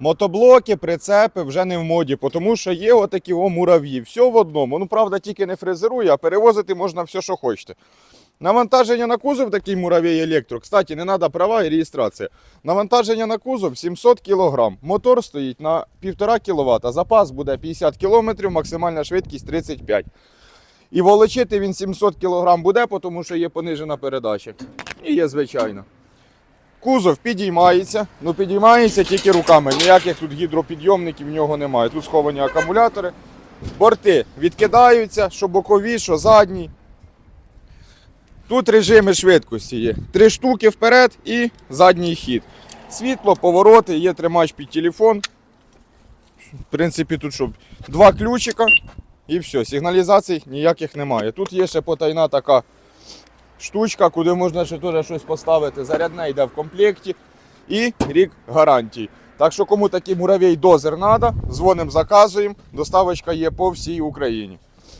Мотоблоки, прицепи вже не в моді, тому що є отакі о мурав'ї. Все в одному. Ну, правда, тільки не фрезерує, а перевозити можна все, що хочете. Навантаження на кузов такий муравей електро. Кстати, не треба права і реєстрація. Навантаження на кузов 700 кг. Мотор стоїть на 1,5 кВт. Запас буде 50 км, максимальна швидкість 35 І волочити він 700 кг буде, тому що є понижена передача. І є звичайно. Кузов підіймається, ну підіймається тільки руками. Ніяких тут гідропідйомників в нього немає. Тут сховані акумулятори. Борти відкидаються, що бокові, що задні. Тут режими швидкості є. Три штуки вперед і задній хід. Світло, повороти, є тримач під телефон. В принципі, тут що, два ключика і все. Сигналізацій ніяких немає. Тут є ще потайна така штучка, куди можна ще теж щось поставити. Зарядне йде в комплекті і рік гарантії. Так що кому такий муравей дозер треба, дзвонимо, заказуємо. Доставочка є по всій Україні.